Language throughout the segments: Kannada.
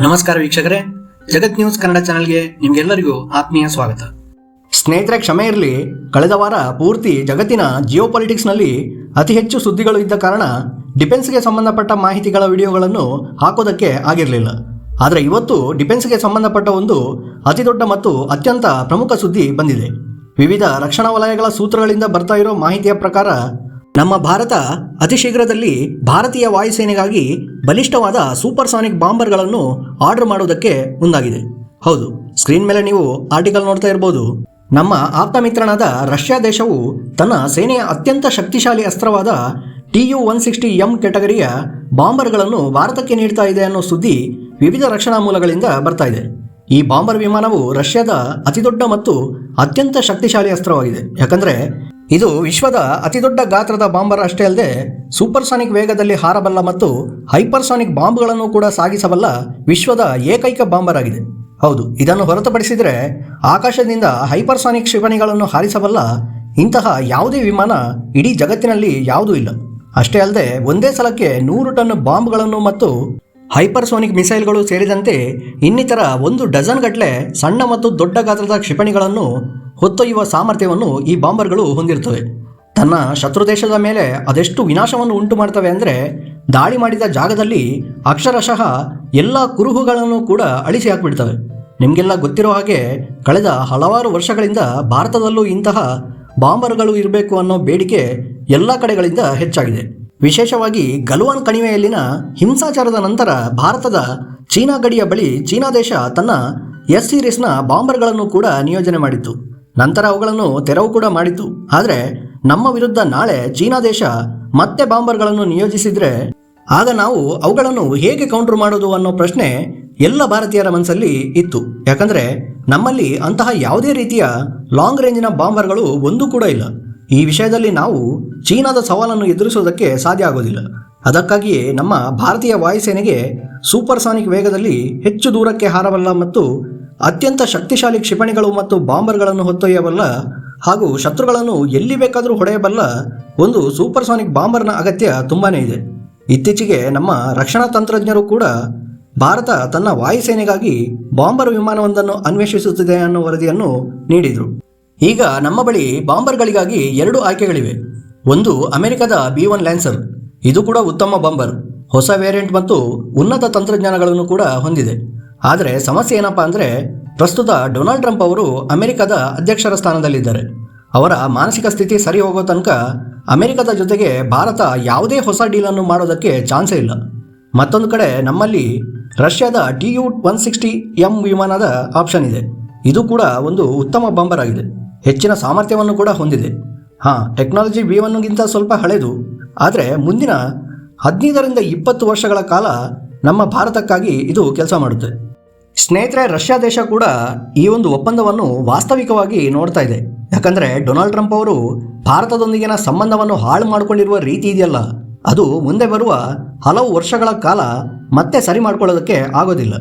ನಮಸ್ಕಾರ ವೀಕ್ಷಕರೇ. ಜಗತ್ ನ್ಯೂಸ್ ಕನ್ನಡ ಚಾನೆಲ್ಗೆ ನಿಮ್ಗೆಲ್ಲರಿಗೂ ಆತ್ಮೀಯ ಸ್ವಾಗತ. ಸ್ನೇಹಿತರೆ, ಕ್ಷಮೆ ಇರಲಿ. ಕಳೆದ ವಾರ ಪೂರ್ತಿ ಜಗತ್ತಿನ ಜಿಯೋ ನಲ್ಲಿ ಅತಿ ಹೆಚ್ಚು ಸುದ್ದಿಗಳು ಇದ್ದ ಕಾರಣ ಡಿಫೆನ್ಸ್ಗೆ ಸಂಬಂಧಪಟ್ಟ ಮಾಹಿತಿಗಳ ವಿಡಿಯೋಗಳನ್ನು ಹಾಕೋದಕ್ಕೆ ಆಗಿರಲಿಲ್ಲ. ಆದರೆ ಇವತ್ತು ಡಿಫೆನ್ಸ್ಗೆ ಸಂಬಂಧಪಟ್ಟ ಒಂದು ಅತಿ ದೊಡ್ಡ ಮತ್ತು ಅತ್ಯಂತ ಪ್ರಮುಖ ಸುದ್ದಿ ಬಂದಿದೆ. ವಿವಿಧ ರಕ್ಷಣಾ ವಲಯಗಳ ಸೂತ್ರಗಳಿಂದ ಬರ್ತಾ ಇರೋ ಮಾಹಿತಿಯ ಪ್ರಕಾರ ನಮ್ಮ ಭಾರತ ಅತಿ ಶೀಘ್ರದಲ್ಲಿ ಭಾರತೀಯ ವಾಯುಸೇನೆಗಾಗಿ ಬಲಿಷ್ಠವಾದ ಸೂಪರ್ಸಾನಿಕ್ ಬಾಂಬರ್ಗಳನ್ನು ಆರ್ಡರ್ ಮಾಡುವುದಕ್ಕೆ ಮುಂದಾಗಿದೆ. ಹೌದು, ಸ್ಕ್ರೀನ್ ಮೇಲೆ ನೀವು ಆರ್ಟಿಕಲ್ ನೋಡ್ತಾ ಇರಬಹುದು ನಮ್ಮ ಆಪ್ತ ಮಿತ್ರನಾದ ರಷ್ಯಾ ದೇಶವು ತನ್ನ ಸೇನೆಯ ಅತ್ಯಂತ ಶಕ್ತಿಶಾಲಿ ಅಸ್ತ್ರವಾದ T U one sixty M ಕೆಟಗರಿಯ ಬಾಂಬರ್ಗಳನ್ನು ಭಾರತಕ್ಕೆ ನೀಡ್ತಾ ಇದೆ ಅನ್ನೋ ಸುದ್ದಿ ವಿವಿಧ ರಕ್ಷಣಾ ಮೂಲಗಳಿಂದ ಬರ್ತಾ ಇದೆ. ಈ ಬಾಂಬರ್ ವಿಮಾನವು ರಷ್ಯಾದ ಅತಿದೊಡ್ಡ ಮತ್ತು ಅತ್ಯಂತ ಶಕ್ತಿಶಾಲಿ ಅಸ್ತ್ರವಾಗಿದೆ. ಯಾಕಂದ್ರೆ ಇದು ವಿಶ್ವದ ಅತಿದೊಡ್ಡ ಗಾತ್ರದ ಬಾಂಬರ್ ಅಷ್ಟೇ ಅಲ್ಲದೆ ಸೂಪರ್ಸಾನಿಕ್ ವೇಗದಲ್ಲಿ ಹಾರಬಲ್ಲ ಮತ್ತು ಹೈಪರ್ಸಾನಿಕ್ ಬಾಂಬ್ಗಳನ್ನು ಕೂಡ ಸಾಗಿಸಬಲ್ಲ ವಿಶ್ವದ ಏಕೈಕ ಬಾಂಬರ್ ಆಗಿದೆ. ಹೌದು, ಇದನ್ನು ಹೊರತುಪಡಿಸಿದರೆ ಆಕಾಶದಿಂದ ಹೈಪರ್ಸಾನಿಕ್ ಕ್ಷಿಪಣಿಗಳನ್ನು ಹಾರಿಸಬಲ್ಲ ಇಂತಹ ಯಾವುದೇ ವಿಮಾನ ಇಡೀ ಜಗತ್ತಿನಲ್ಲಿ ಯಾವುದೂ ಇಲ್ಲ. ಅಷ್ಟೇ ಅಲ್ಲದೆ ಒಂದೇ ಸಲಕ್ಕೆ ನೂರು ಟನ್ ಬಾಂಬ್ಗಳನ್ನು ಮತ್ತು ಹೈಪರ್ಸೋನಿಕ್ ಮಿಸೈಲ್ಗಳು ಸೇರಿದಂತೆ ಇನ್ನಿತರ ಒಂದು ಡಜನ್ ಗಟ್ಟಲೆ ಸಣ್ಣ ಮತ್ತು ದೊಡ್ಡ ಗಾತ್ರದ ಕ್ಷಿಪಣಿಗಳನ್ನು ಹೊತ್ತೊಯ್ಯುವ ಸಾಮರ್ಥ್ಯವನ್ನು ಈ ಬಾಂಬರ್ಗಳು ಹೊಂದಿರುತ್ತವೆ. ತನ್ನ ಶತ್ರು ದೇಶದ ಮೇಲೆ ಅದೆಷ್ಟು ವಿನಾಶವನ್ನು ಉಂಟು ಮಾಡ್ತವೆ ಅಂದರೆ ದಾಳಿ ಮಾಡಿದ ಜಾಗದಲ್ಲಿ ಅಕ್ಷರಶಃ ಎಲ್ಲ ಕುರುಹುಗಳನ್ನು ಕೂಡ ಅಳಿಸಿ ಹಾಕಿಬಿಡ್ತವೆ. ನಿಮಗೆಲ್ಲ ಗೊತ್ತಿರೋ ಹಾಗೆ ಕಳೆದ ಹಲವಾರು ವರ್ಷಗಳಿಂದ ಭಾರತದಲ್ಲೂ ಇಂತಹ ಬಾಂಬರ್ಗಳು ಇರಬೇಕು ಅನ್ನೋ ಬೇಡಿಕೆ ಎಲ್ಲ ಕಡೆಗಳಿಂದ ಹೆಚ್ಚಾಗಿದೆ. ವಿಶೇಷವಾಗಿ ಗಲ್ವಾನ್ ಕಣಿವೆಯಲ್ಲಿನ ಹಿಂಸಾಚಾರದ ನಂತರ ಭಾರತದ ಚೀನಾ ಗಡಿಯ ಬಳಿ ಚೀನಾ ದೇಶ ತನ್ನ ಎಸ್ ಸೀರೀಸ್ನ ಬಾಂಬರ್ಗಳನ್ನು ಕೂಡ ನಿಯೋಜನೆ ಮಾಡಿತ್ತು. ನಂತರ ಅವುಗಳನ್ನು ತೆರವು ಕೂಡ ಮಾಡಿತು ಆದರೆ ನಮ್ಮ ವಿರುದ್ಧ ನಾಳೆ ಚೀನಾ ದೇಶ ಮತ್ತೆ ಬಾಂಬರ್ಗಳನ್ನು ನಿಯೋಜಿಸಿದರೆ ಆಗ ನಾವು ಅವುಗಳನ್ನು ಹೇಗೆ ಕೌಂಟರ್ ಮಾಡೋದು ಅನ್ನೋ ಪ್ರಶ್ನೆ ಎಲ್ಲ ಭಾರತೀಯರ ಮನಸ್ಸಲ್ಲಿ ಇತ್ತು. ಯಾಕಂದರೆ ನಮ್ಮಲ್ಲಿ ಅಂತಹ ಯಾವುದೇ ರೀತಿಯ ಲಾಂಗ್ ರೇಂಜಿನ ಬಾಂಬರ್ಗಳು ಒಂದು ಕೂಡ ಇಲ್ಲ. ಈ ವಿಷಯದಲ್ಲಿ ನಾವು ಚೀನಾದ ಸವಾಲನ್ನು ಎದುರಿಸುವುದಕ್ಕೆ ಸಾಧ್ಯ ಆಗೋದಿಲ್ಲ. ಅದಕ್ಕಾಗಿಯೇ ನಮ್ಮ ಭಾರತೀಯ ವಾಯುಸೇನೆಗೆ ಸೂಪರ್ಸಾನಿಕ್ ವೇಗದಲ್ಲಿ ಹೆಚ್ಚು ದೂರಕ್ಕೆ ಹಾರಬಲ್ಲ ಮತ್ತು ಅತ್ಯಂತ ಶಕ್ತಿಶಾಲಿ ಕ್ಷಿಪಣಿಗಳು ಮತ್ತು ಬಾಂಬರ್ಗಳನ್ನು ಹೊತ್ತೊಯ್ಯಬಲ್ಲ ಹಾಗೂ ಶತ್ರುಗಳನ್ನು ಎಲ್ಲಿ ಬೇಕಾದರೂ ಹೊಡೆಯಬಲ್ಲ ಒಂದು ಸೂಪರ್ಸಾನಿಕ್ ಬಾಂಬರ್ನ ಅಗತ್ಯ ತುಂಬಾ ಇದೆ. ಇತ್ತೀಚೆಗೆ ನಮ್ಮ ರಕ್ಷಣಾ ತಂತ್ರಜ್ಞರು ಕೂಡ ಭಾರತ ತನ್ನ ವಾಯುಸೇನೆಗಾಗಿ ಬಾಂಬರ್ ವಿಮಾನವೊಂದನ್ನು ಅನ್ವೇಷಿಸುತ್ತಿದೆ ಅನ್ನೋ ವರದಿಯನ್ನು ನೀಡಿದರು. ಈಗ ನಮ್ಮ ಬಳಿ ಬಾಂಬರ್ಗಳಿಗಾಗಿ ಎರಡು ಆಯ್ಕೆಗಳಿವೆ. ಒಂದು ಅಮೆರಿಕದ ಬಿ ಒನ್ ಲ್ಯಾನ್ಸರ್, ಇದು ಕೂಡ ಉತ್ತಮ ಬಾಂಬರ್, ಹೊಸ ವೇರಿಯಂಟ್ ಮತ್ತು ಉನ್ನತ ತಂತ್ರಜ್ಞಾನಗಳನ್ನು ಕೂಡ ಹೊಂದಿದೆ. ಆದರೆ ಸಮಸ್ಯೆ ಏನಪ್ಪಾ ಅಂದರೆ ಪ್ರಸ್ತುತ ಡೊನಾಲ್ಡ್ ಟ್ರಂಪ್ ಅವರು ಅಮೆರಿಕದ ಅಧ್ಯಕ್ಷರ ಸ್ಥಾನದಲ್ಲಿದ್ದಾರೆ. ಅವರ ಮಾನಸಿಕ ಸ್ಥಿತಿ ಸರಿ ಹೋಗೋ ತನಕ ಅಮೆರಿಕದ ಜೊತೆಗೆ ಭಾರತ ಯಾವುದೇ ಹೊಸ ಡೀಲನ್ನು ಮಾಡೋದಕ್ಕೆ ಚಾನ್ಸೇ ಇಲ್ಲ. ಮತ್ತೊಂದು ಕಡೆ ನಮ್ಮಲ್ಲಿ ರಷ್ಯಾದ T U one sixty M ವಿಮಾನದ ಆಪ್ಷನ್ ಇದೆ. ಇದು ಕೂಡ ಒಂದು ಉತ್ತಮ ಬಾಂಬರ್ ಆಗಿದೆ. ಹೆಚ್ಚಿನ ಸಾಮರ್ಥ್ಯವನ್ನು ಕೂಡ ಹೊಂದಿದೆ. ಹಾಂ, ಟೆಕ್ನಾಲಜಿ ವಿ ಒನ್ಗಿಂತ ಸ್ವಲ್ಪ ಹಳೆಯದು ಆದರೆ ಮುಂದಿನ ಹದಿನೈದರಿಂದ ಇಪ್ಪತ್ತು ವರ್ಷಗಳ ಕಾಲ ನಮ್ಮ ಭಾರತಕ್ಕಾಗಿ ಇದು ಕೆಲಸ ಮಾಡುತ್ತೆ. ಸ್ನೇಹಿತರೆ, ರಷ್ಯಾ ದೇಶ ಕೂಡ ಈ ಒಂದು ಒಪ್ಪಂದವನ್ನು ವಾಸ್ತವಿಕವಾಗಿ ನೋಡ್ತಾ ಇದೆ. ಯಾಕಂದ್ರೆ ಡೊನಾಲ್ಡ್ ಟ್ರಂಪ್ ಅವರು ಭಾರತದೊಂದಿಗಿನ ಸಂಬಂಧವನ್ನು ಹಾಳು ಮಾಡಿಕೊಂಡಿರುವ ರೀತಿ ಇದೆಯಲ್ಲ, ಅದು ಮುಂದೆ ಬರುವ ಹಲವು ವರ್ಷಗಳ ಕಾಲ ಮತ್ತೆ ಸರಿ ಮಾಡಿಕೊಳ್ಳೋದಕ್ಕೆ ಆಗೋದಿಲ್ಲ.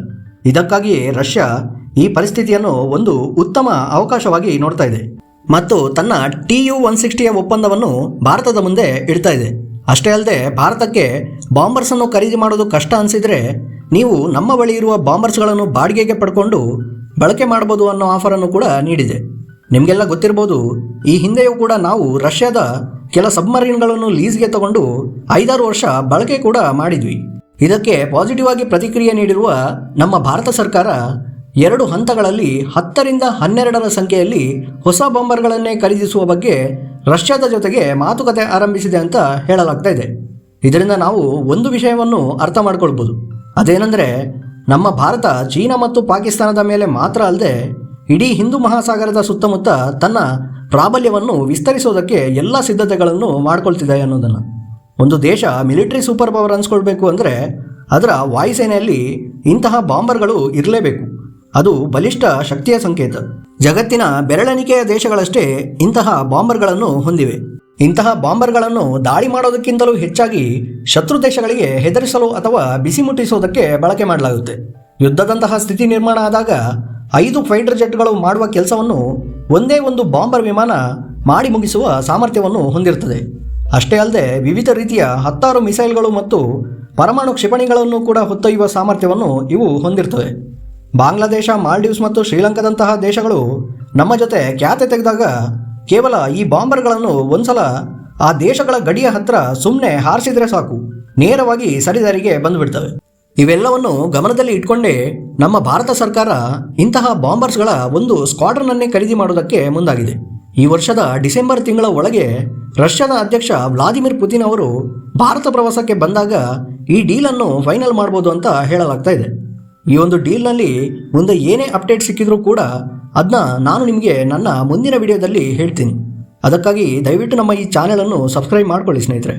ಇದಕ್ಕಾಗಿಯೇ ರಷ್ಯಾ ಈ ಪರಿಸ್ಥಿತಿಯನ್ನು ಒಂದು ಉತ್ತಮ ಅವಕಾಶವಾಗಿ ನೋಡ್ತಾ ಇದೆ. ಮತ್ತು ತನ್ನ ಟಿ ಯು ಒನ್ ಸಿಕ್ಸ್ಟಿಯ ಒಪ್ಪಂದವನ್ನು ಭಾರತದ ಮುಂದೆ ಇಡ್ತಾ ಇದೆ. ಅಷ್ಟೇ ಅಲ್ಲದೆ ಭಾರತಕ್ಕೆ ಬಾಂಬರ್ಸ್ ಅನ್ನು ಖರೀದಿ ಮಾಡೋದು ಕಷ್ಟ ಅನಿಸಿದ್ರೆ ನೀವು ನಮ್ಮ ಬಳಿ ಇರುವ ಬಾಂಬರ್ಸ್ಗಳನ್ನು ಬಾಡಿಗೆಗೆ ಪಡ್ಕೊಂಡು ಬಳಕೆ ಮಾಡಬಹುದು ಅನ್ನೋ ಆಫರನ್ನು ಕೂಡ ನೀಡಿದೆ. ನಿಮಗೆಲ್ಲ ಗೊತ್ತಿರ್ಬೋದು, ಈ ಹಿಂದೆಯೂ ಕೂಡ ನಾವು ರಷ್ಯಾದ ಕೆಲ ಸಬ್ಮರೀನ್ಗಳನ್ನು ಲೀಸ್ಗೆ ತಗೊಂಡು ಐದಾರು ವರ್ಷ ಬಳಕೆ ಕೂಡ ಮಾಡಿದ್ವಿ. ಇದಕ್ಕೆ ಪಾಸಿಟಿವ್ ಆಗಿ ಪ್ರತಿಕ್ರಿಯೆ ನೀಡಿರುವ ನಮ್ಮ ಭಾರತ ಸರ್ಕಾರ ಎರಡು ಹಂತಗಳಲ್ಲಿ ಹತ್ತರಿಂದ ಹನ್ನೆರಡರ ಸಂಖ್ಯೆಯಲ್ಲಿ ಹೊಸ ಬಾಂಬರ್ಗಳನ್ನೇ ಖರೀದಿಸುವ ಬಗ್ಗೆ ರಷ್ಯಾದ ಜೊತೆಗೆ ಮಾತುಕತೆ ಆರಂಭಿಸಿದೆ ಅಂತ ಹೇಳಲಾಗ್ತಾ ಇದೆ. ಇದರಿಂದ ನಾವು ಒಂದು ವಿಷಯವನ್ನು ಅರ್ಥ ಮಾಡ್ಕೊಳ್ಬೋದು. ಅದೇನೆಂದರೆ, ನಮ್ಮ ಭಾರತ ಚೀನಾ ಮತ್ತು ಪಾಕಿಸ್ತಾನದ ಮೇಲೆ ಮಾತ್ರ ಅಲ್ಲದೆ ಇಡೀ ಹಿಂದೂ ಮಹಾಸಾಗರದ ಸುತ್ತಮುತ್ತ ತನ್ನ ಪ್ರಾಬಲ್ಯವನ್ನು ವಿಸ್ತರಿಸೋದಕ್ಕೆ ಎಲ್ಲ ಸಿದ್ಧತೆಗಳನ್ನು ಮಾಡ್ಕೊಳ್ತಿದೆ ಅನ್ನೋದನ್ನು. ಒಂದು ದೇಶ ಮಿಲಿಟರಿ ಸೂಪರ್ ಪವರ್ ಅನ್ಸ್ಕೊಳ್ಬೇಕು ಅಂದರೆ ಅದರ ವಾಯುಸೇನೆಯಲ್ಲಿ ಇಂತಹ ಬಾಂಬರ್ಗಳು ಇರಲೇಬೇಕು. ಅದು ಬಲಿಷ್ಠ ಶಕ್ತಿಯ ಸಂಕೇತ. ಜಗತ್ತಿನ ಬೆರಳೆಣಿಕೆಯ ದೇಶಗಳಷ್ಟೇ ಇಂತಹ ಬಾಂಬರ್ಗಳನ್ನು ಹೊಂದಿವೆ. ಇಂತಹ ಬಾಂಬರ್ಗಳನ್ನು ದಾಳಿ ಮಾಡೋದಕ್ಕಿಂತಲೂ ಹೆಚ್ಚಾಗಿ ಶತ್ರು ದೇಶಗಳಿಗೆ ಹೆದರಿಸಲು ಅಥವಾ ಬಿಸಿ ಮುಟ್ಟಿಸೋದಕ್ಕೆ ಬಳಕೆ ಮಾಡಲಾಗುತ್ತೆ. ಯುದ್ಧದಂತಹ ಸ್ಥಿತಿ ನಿರ್ಮಾಣ ಆದಾಗ ಐದು ಫೈಟರ್ ಜೆಟ್ಗಳು ಮಾಡುವ ಕೆಲಸವನ್ನು ಒಂದೇ ಒಂದು ಬಾಂಬರ್ ವಿಮಾನ ಮಾಡಿ ಮುಗಿಸುವ ಸಾಮರ್ಥ್ಯವನ್ನು ಹೊಂದಿರುತ್ತದೆ. ಅಷ್ಟೇ ಅಲ್ಲದೆ ವಿವಿಧ ರೀತಿಯ ಹತ್ತಾರು ಮಿಸೈಲ್ಗಳು ಮತ್ತು ಪರಮಾಣು ಕ್ಷಿಪಣಿಗಳನ್ನು ಕೂಡ ಹೊತ್ತೊಯ್ಯುವ ಸಾಮರ್ಥ್ಯವನ್ನು ಇವು ಹೊಂದಿರ್ತವೆ ಬಾಂಗ್ಲಾದೇಶ, ಮಾಲ್ಡೀವ್ಸ್ ಮತ್ತು ಶ್ರೀಲಂಕಾದಂತಹ ದೇಶಗಳು ನಮ್ಮ ಜೊತೆ ಖ್ಯಾತೆ ತೆಗೆದಾಗ ಕೇವಲ ಈ ಬಾಂಬರ್ಗಳನ್ನು ಒಂದ್ಸಲ ಆ ದೇಶಗಳ ಗಡಿಯ ಹತ್ರ ಸುಮ್ಮನೆ ಹಾರಿಸಿದ್ರೆ ಸಾಕು. ನೇರವಾಗಿ ಸರಿದಾರಿಗೆ ಬಂದುಬಿಡ್ತವೆ. ಇವೆಲ್ಲವನ್ನು ಗಮನದಲ್ಲಿ ಇಟ್ಕೊಂಡೇ ನಮ್ಮ ಭಾರತ ಸರ್ಕಾರ ಇಂತಹ ಬಾಂಬರ್ಸ್ಗಳ ಒಂದು ಸ್ಕ್ವಾಡ್ರನ್ನನ್ನೇ ಖರೀದಿ ಮಾಡೋದಕ್ಕೆ ಮುಂದಾಗಿದೆ. ಈ ವರ್ಷದ ಡಿಸೆಂಬರ್ ತಿಂಗಳ ಒಳಗೆ ರಷ್ಯಾದ ಅಧ್ಯಕ್ಷ ವ್ಲಾದಿಮಿರ್ ಪುತಿನ್ ಅವರು ಭಾರತ ಪ್ರವಾಸಕ್ಕೆ ಬಂದಾಗ ಈ ಡೀಲನ್ನು ಫೈನಲ್ ಮಾಡ್ಬೋದು ಅಂತ ಹೇಳಲಾಗ್ತಾ ಇದೆ. ಈ ಒಂದು ಡೀಲ್ನಲ್ಲಿ ಮುಂದೆ ಏನೇ ಅಪ್ಡೇಟ್ ಸಿಕ್ಕಿದ್ರೂ ಕೂಡ ಅದನ್ನ ನಾನು ನಿಮಗೆ ನನ್ನ ಮುಂದಿನ ವಿಡಿಯೋದಲ್ಲಿ ಹೇಳ್ತೀನಿ. ಅದಕ್ಕಾಗಿ ದಯವಿಟ್ಟು ನಮ್ಮ ಈ ಚಾನೆಲನ್ನು ಸಬ್ಸ್ಕ್ರೈಬ್ ಮಾಡ್ಕೊಳ್ಳಿ ಸ್ನೇಹಿತರೆ.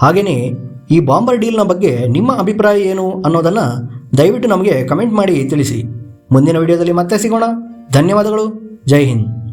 ಹಾಗೆಯೇ ಈ ಬಾಂಬರ್ ಡೀಲ್ನ ಬಗ್ಗೆ ನಿಮ್ಮ ಅಭಿಪ್ರಾಯ ಏನು ಅನ್ನೋದನ್ನು ದಯವಿಟ್ಟು ನಮಗೆ ಕಮೆಂಟ್ ಮಾಡಿ ತಿಳಿಸಿ. ಮುಂದಿನ ವಿಡಿಯೋದಲ್ಲಿ ಮತ್ತೆ ಸಿಗೋಣ. ಧನ್ಯವಾದಗಳು. ಜೈ ಹಿಂದ್.